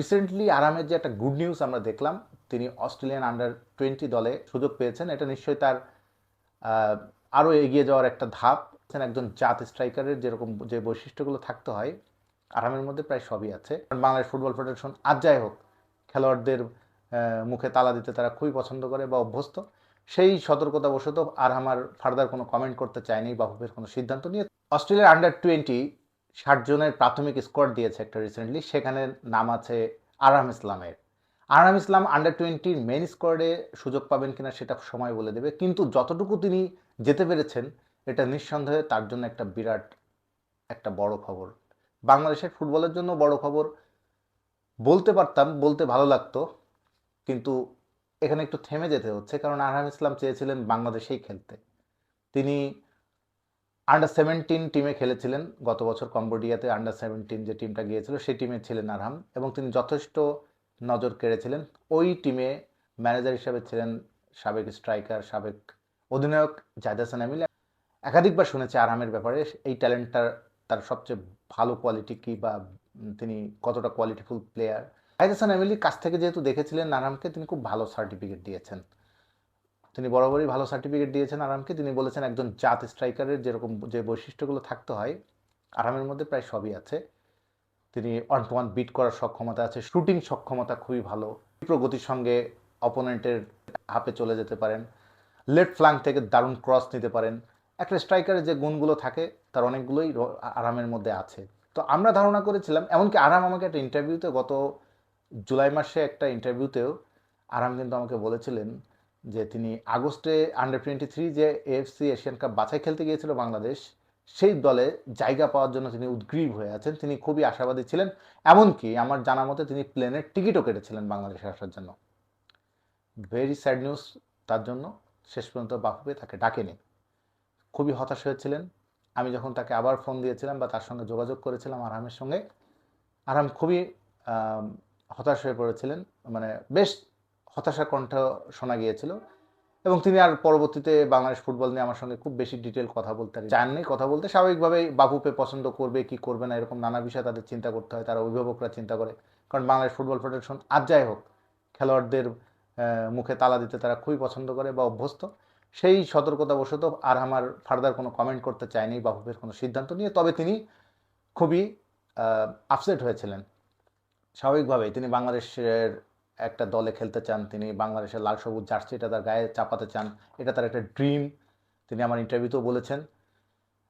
Recently আরামের যে একটা গুড নিউজ আমরা দেখলাম, তিনি অস্ট্রেলিয়ান আন্ডার টোয়েন্টি দলে সুযোগ পেয়েছেন। এটা নিশ্চয়ই তার আরও এগিয়ে যাওয়ার একটা ধাপ। একজন জাত স্ট্রাইকারের যেরকম যে বৈশিষ্ট্যগুলো থাকতে হয়, আরামের মধ্যে প্রায় সবই আছে। বাংলাদেশ ফুটবল ফেডারেশন আজ যাই হোক, খেলোয়াড়দের মুখে তালা দিতে তারা খুবই পছন্দ করে বা অভ্যস্ত। সেই সতর্কতাবশত আর আমার ফার্দার কোনো কমেন্ট করতে চায়নি বাফুফের কোনো সিদ্ধান্ত নিয়ে। অস্ট্রেলিয়ার আন্ডার টোয়েন্টি ষাট জনের প্রাথমিক স্কোয়াড দিয়েছে একটা রিসেন্টলি সেখানে নাম আছে আরাম ইসলামের। আরাম ইসলাম আন্ডার টোয়েন্টির মেন স্কোয়াডে সুযোগ পাবেন কিনা সেটা সময় বলে দেবে, কিন্তু যতটুকু তিনি যেতে পেরেছেন, এটা নিঃসন্দেহে তার জন্য একটা বিরাট, একটা বড় খবর। বাংলাদেশের ফুটবলের জন্য বড় খবর, বলতে পারতাম, বলতে ভালো লাগতো, কিন্তু এখানে একটু থেমে যেতে হচ্ছে, কারণ আরহাম ইসলাম চেয়েছিলেন বাংলাদেশেই খেলতে। তিনি আন্ডার সেভেন্টিন টিমে খেলেছিলেন গত বছর কম্বোডিয়াতে আন্ডার সেভেন্টিন যে টিমটা গিয়েছিল, সেই টিমে ছিলেন আরহাম এবং তিনি যথেষ্ট নজর কেড়েছিলেন। ওই টিমে ম্যানেজার হিসাবে ছিলেন সাবেক স্ট্রাইকার সাবেক অধিনায়ক জায়দ হাসান আমিল একাধিকবার শুনেছি আরহামের ব্যাপারে, এই ট্যালেন্টটার তার সবচেয়ে ভালো কোয়ালিটি কি বা তিনি কতটা কোয়ালিটিফুল প্লেয়ার জায়দ হাসান আমিলির কাছ থেকে যেহেতু দেখেছিলেন আরহামকে, তিনি খুব ভালো সার্টিফিকেট দিয়েছেন। তিনি বরাবরই ভালো সার্টিফিকেট দিয়েছেন আরামকে। তিনি বলেছেন একজন জাত স্ট্রাইকারের যেরকম যে বৈশিষ্ট্যগুলো থাকতে হয়, আরামের মধ্যে প্রায় সবই আছে। তিনি ওয়ান টু ওয়ান বিট করার সক্ষমতা আছে শুটিং সক্ষমতা খুবই ভালো। প্রগতির সঙ্গে অপোনেন্টের হাপে চলে যেতে পারেন। লেফট ফ্ল্যাঙ্ক থেকে দারুণ ক্রস নিতে পারেন। একটা স্ট্রাইকারের যে গুণগুলো থাকে, তার অনেকগুলোই আরামের মধ্যে আছে। তো আমরা ধারণা করেছিলাম, এমনকি আরাম আমাকে একটা ইন্টারভিউতে গত জুলাই মাসে একটা ইন্টারভিউতেও আরাম কিন্তু আমাকে বলেছিলেন যে তিনি আগস্টে আন্ডার টোয়েন্টি থ্রি যে এএফসি এশিয়ান কাপ বাছাই খেলতে গিয়েছিল বাংলাদেশ, সেই দলে জায়গা পাওয়ার জন্য তিনি উদ্গ্রীব হয়ে আছেন। তিনি খুবই আশাবাদী ছিলেন, এমনকি আমার জানা মতে তিনি প্লেনের টিকিটও কেটেছিলেন বাংলাদেশে আসার জন্য। ভেরি স্যাড নিউজ তার জন্য শেষ পর্যন্ত বাফুফে তাকে ডাকেনি। খুবই হতাশ হয়েছিলেন। আমি যখন তাকে আবার ফোন দিয়েছিলাম বা তার সঙ্গে যোগাযোগ করেছিলাম আরামের সঙ্গে আরাম খুবই হতাশ হয়ে পড়েছিলেন। মানে বেশ হতাশা কণ্ঠ শোনা গিয়েছিল। এবং তিনি আর পরবর্তীতে বাংলাদেশ ফুটবল নিয়ে আমার সঙ্গে খুব বেশি ডিটেল কথা বলতে আর চাননি, কথা বলতে স্বাভাবিকভাবেই বাবুপে পছন্দ করবে কি করবে না, এরকম নানা বিষয় তাদের চিন্তা করতে হয়, তারা অভিভাবকরা চিন্তা করে। কারণ বাংলাদেশ ফুটবল ফেডারেশন আজ যাই হোক, খেলোয়াড়দের মুখে তালা দিতে তারা খুবই পছন্দ করে বা অভ্যস্ত। সেই সতর্কতাবশত আর আমার ফার্দার কোনো কমেন্ট করতে চায়নি বাফুফের কোনো সিদ্ধান্ত নিয়ে। তবে তিনি খুবই আপসেট হয়েছিলেন। স্বাভাবিকভাবেই তিনি বাংলাদেশের একটা দলে খেলতে চান, তিনি বাংলাদেশের লাল সবুজ জার্সিটা তার গায়ে চাপাতে চান, এটা তার একটা ড্রিম, তিনি আমার ইন্টারভিউতেও বলেছেন।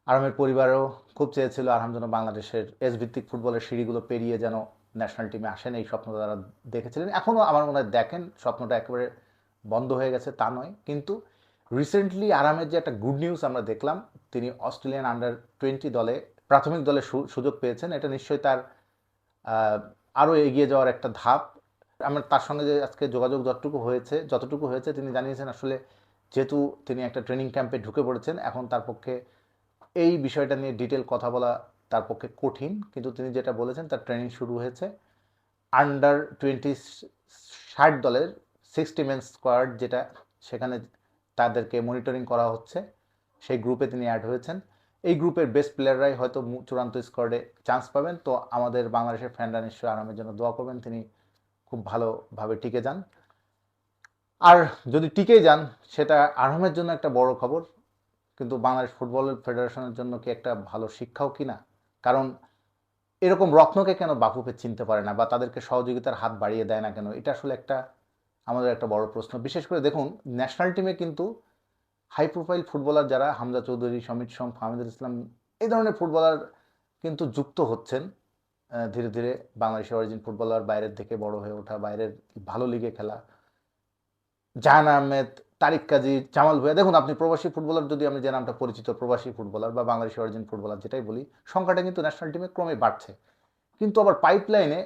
আরামের পরিবারও খুব চেয়েছিল আরাম যেন বাংলাদেশের এস ভিত্তিক ফুটবলের সিঁড়িগুলো পেরিয়ে যেন ন্যাশনাল টিমে আসেন, এই স্বপ্নটা তারা দেখেছিলেন। এখনও আমার মনে হয় দেখেন, স্বপ্নটা একেবারে বন্ধ হয়ে গেছে তা নয়, কিন্তু রিসেন্টলি আরামের যে একটা গুড নিউজ আমরা দেখলাম, তিনি অস্ট্রেলিয়ান আন্ডার টোয়েন্টি দলে, প্রাথমিক দলে সুযোগ পেয়েছেন, এটা নিশ্চয়ই তার আরও এগিয়ে যাওয়ার একটা ধাপ। আমার তার সঙ্গে যে আজকে যোগাযোগ যতটুকু হয়েছে যতটুকু হয়েছে তিনি জানিয়েছেন আসলে যেহেতু তিনি একটা ট্রেনিং ক্যাম্পে ঢুকে পড়েছেন, এখন তার পক্ষে এই বিষয়টা নিয়ে ডিটেল কথা বলা তার পক্ষে কঠিন। কিন্তু তিনি যেটা বলেছেন, তার ট্রেনিং শুরু হয়েছে। আন্ডার টোয়েন্টি ষাট দলের সিক্সটি মেন স্কোয়াড যেটা সেখানে তাদেরকে মনিটরিং করা হচ্ছে, সেই গ্রুপে তিনি অ্যাড হয়েছেন। এই গ্রুপের বেস্ট প্লেয়াররাই হয়তো চূড়ান্ত স্কোয়াডে চান্স পাবেন। তো আমাদের বাংলাদেশের ফ্যানরা নিশ্চয়ই আরামের জন্য দোয়া করবেন। তিনি খুব ভালোভাবে টিকে যান। আর যদি টিকে যান, সেটা আরামের জন্য একটা বড় খবর। কিন্তু বাংলাদেশ ফুটবল ফেডারেশনের জন্য কি একটা ভালো শিক্ষাও কি না? কারণ এরকম রত্নকে কেন বাফুফে চিনতে পারে না বা তাদেরকে সহযোগিতার হাত বাড়িয়ে দেয় না কেন? এটা আসলে একটা আমাদের একটা বড় প্রশ্ন। বিশেষ করে দেখুন ন্যাশনাল টিমে কিন্তু হাই প্রোফাইল ফুটবলার যারা, হামজা চৌধুরী, সমিত সোম ফাহমিদুল ইসলাম, এই ধরনের ফুটবলার কিন্তু যুক্ত হচ্ছেন। ধীরে ধীরে বাংলাদেশের অরিজিন ফুটবলার বাইরের থেকে বড় হয়ে ওঠা, বাইরের ভালো লিগে খেলা। জাহান আহমেদ, তারিক কাজী, জামাল ভুয়া দেখুন, আপনি প্রবাসী ফুটবলার যদি আমি যে নামটা পরিচিত, প্রবাসী ফুটবলার বা বাংলাদেশের অরিজিন ফুটবলার যেটাই বলি, সংখ্যাটা কিন্তু ন্যাশনাল টিমে ক্রমে বাড়ছে। কিন্তু আবার পাইপলাইনে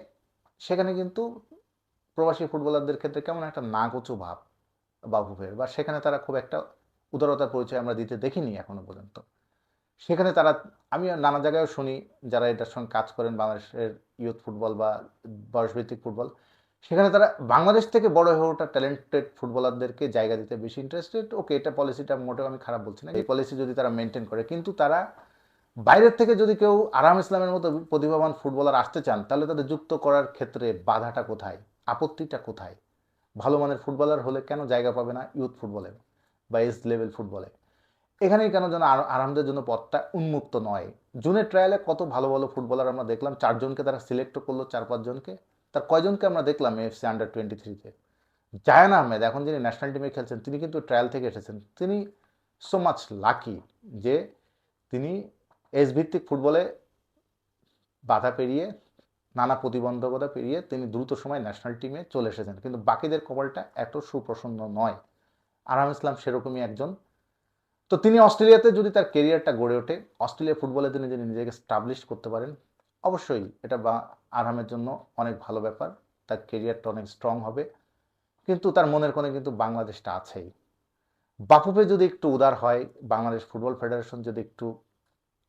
সেখানে কিন্তু প্রবাসী ফুটবলারদের ক্ষেত্রে কেমন একটা নাগোচু ভাব বাবুফের বা সেখানে তারা খুব একটা উদারতার পরিচয় আমরা দিতে দেখিনি এখনও পর্যন্ত। সেখানে তারা আমি নানা জায়গায় শুনি যারা এটার সঙ্গে কাজ করেন, বাংলাদেশের ইউথ ফুটবল বা বয়সভিত্তিক ফুটবল। সেখানে তারা বাংলাদেশ থেকে বড় হয়ে ওঠা ট্যালেন্টেড ফুটবলারদেরকে জায়গা দিতে বেশি ইন্টারেস্টেড ওকে, এটা পলিসিটা মোটেও আমি খারাপ বলছি না। এই পলিসি যদি তারা মেনটেন করে, কিন্তু তারা বাইরের থেকে যদি কেউ আরাম ইসলামের মতো প্রতিভাবান ফুটবলার আসতে চান, তাহলে তাদের যুক্ত করার ক্ষেত্রে বাধাটা কোথায়? আপত্তিটা কোথায়? ভালো মানের ফুটবলার হলে কেন জায়গা পাবে না ইউথ ফুটবলে বা এস লেভেল ফুটবলে? এখানেই কেন যেন আর- আরামদের জন্য পথটা উন্মুক্ত নয়? জুনের ট্রায়ালে কত ভালো ভালো ফুটবলার আমরা দেখলাম, চারজনকে তারা সিলেক্ট করল, চার পাঁচজনকে তার কয়জনকে আমরা দেখলাম এফসি আন্ডার টোয়েন্টি থ্রিতে জায়ান আহমেদ, এখন যিনি ন্যাশনাল টিমে খেলছেন, তিনি কিন্তু ট্রায়াল থেকে এসেছেন। তিনি সো মাচ লাকি যে তিনি এস ভিত্তিক ফুটবলে বাধা পেরিয়ে, নানা প্রতিবন্ধকতা পেরিয়ে তিনি দ্রুত সময় ন্যাশনাল টিমে চলে এসেছেন। কিন্তু বাকিদের কপালটা এত সুপ্রসন্ন নয়। আরাম ইসলাম সেরকমই একজন। তো তিনি অস্ট্রেলিয়াতে যদি তার কেরিয়ারটা গড়ে ওঠে অস্ট্রেলিয়া ফুটবলে তিনি যদি নিজেকে স্টাবলিশ করতে পারেন, অবশ্যই এটা বা আরামের জন্য অনেক ভালো ব্যাপার। তার কেরিয়ারটা অনেক স্ট্রং হবে। কিন্তু তার মনের কোণে কিন্তু বাংলাদেশটা আছেই। বাপুপে যদি একটু উদার হয়, বাংলাদেশ ফুটবল ফেডারেশন যদি একটু,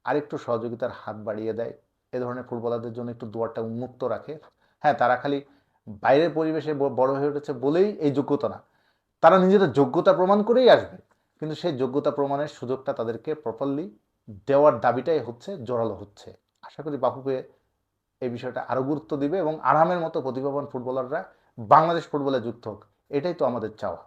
আরেকটু সহযোগিতার হাত বাড়িয়ে দেয়, এ ধরনের ফুটবলারদের জন্য একটু দুয়ারটা উন্মুক্ত রাখে। হ্যাঁ তারা খালি বাইরের পরিবেশে বড় হয়ে উঠেছে বলেই এই যোগ্যতা না। তারা নিজেদের যোগ্যতা প্রমাণ করেই আসবে। কিন্তু সেই যোগ্যতা প্রমাণের সুযোগটা তাদেরকে প্রপারলি দেওয়ার দাবিটাই হচ্ছে, জোরালো হচ্ছে। আশা করি বাপুকে এই বিষয়টা আরও গুরুত্ব দিবে এবং আরামের মতো প্রতিভাবান ফুটবলাররা বাংলাদেশ ফুটবলে যুক্ত হোক। এটাই তো আমাদের চাওয়া।